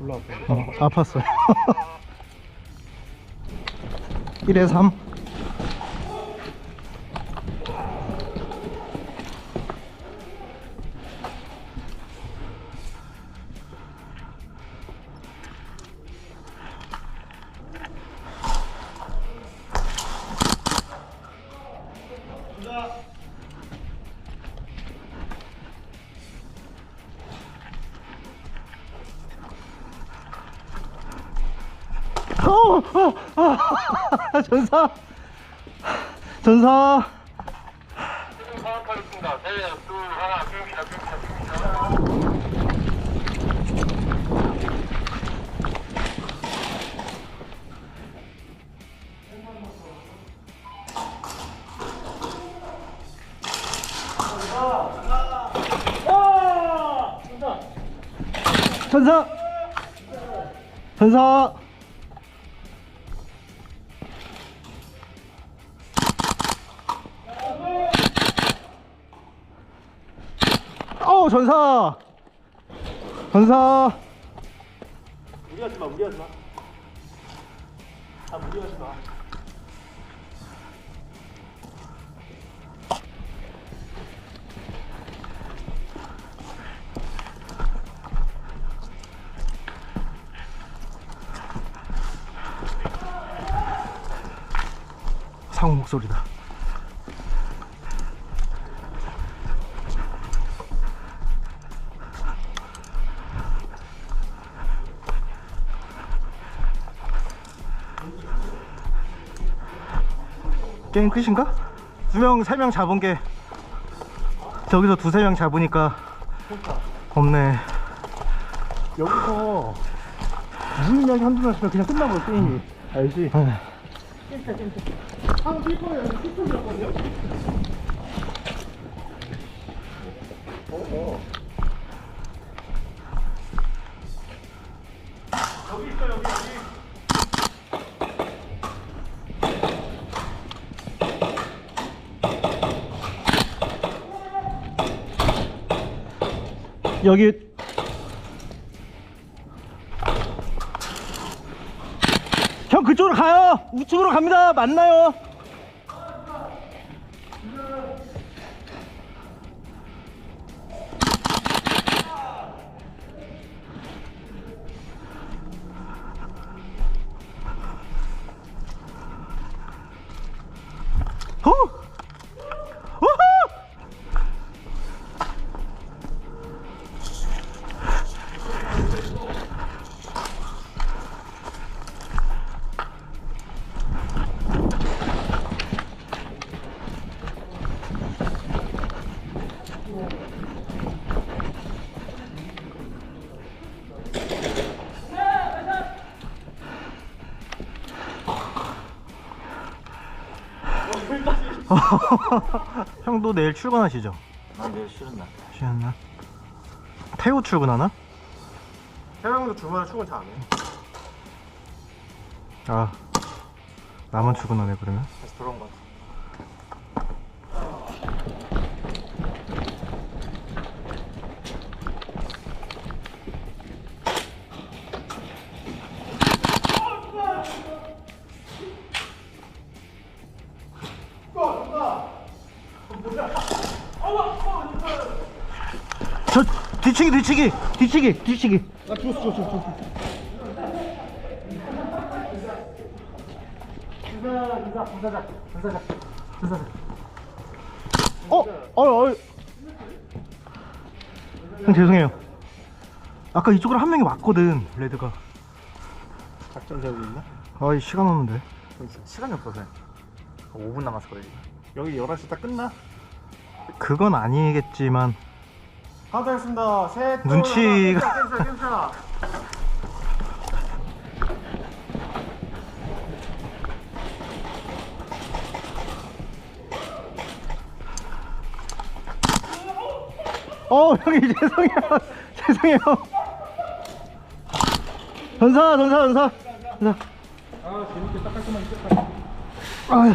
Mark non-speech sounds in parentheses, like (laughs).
올라왔어. 어, 아팠어요. (laughs) 1에 3. 어, 어, 아, 전사. 전사. 파악하겠습니다. 네, 하나. 전사. 전사. 어, 전사. 전사. 무리하지 마, 무리하지 마. 아, 무리하지 마. 상우 목소리다. 게임 끝인가? 두 명, 세 명 잡은 게 저기서 두세 명 잡으니까 없네. 여기서 무의미하게 한두 명 쓰면 그냥 끝나버려, 게임이. 알지? 한 피퍼에 여기 피퍼 줬거든요? 여기. 형 그쪽으로 가요. 우측으로 갑니다. 만나요 (laughs) 형도 내일 출근하시죠? 아, 내일 쉬는 날. 쉬었나? 태우 출근하나? 태양도 주말에 출근 잘 안 해. 아 나만 출근하네 그러면 저 뒤치기 뒤치기 뒤치기 뒤치기 아, 죽었어, 죽었어, 죽었어. 인사, 인사, 분사자, 분사자. 어? 어? 어? 형 죄송해요 아까 이쪽으로 한 명이 왔거든 레드가 작전 세우고 있나? 아이 시간 없는데 시간이 없어서 5분 남았거든 여기 11시 딱 끝나? 그건 아니겠지만 하나 했습니다. 셋 눈치가- 깹시다 깹시다 어 형이 죄송해요. (laughs) 죄송해요. 전사 전사 전사. 전사. 아 재밌게 딱 깔끔하게 아휴